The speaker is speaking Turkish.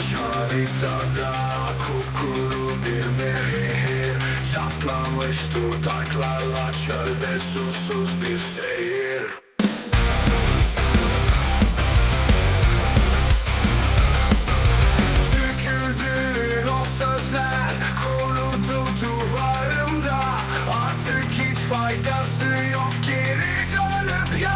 Uçmuş haritada kupkuru bir mehir Çatlamış dudaklarla çölde susuz bir seyir faydası yok geri dönüp ya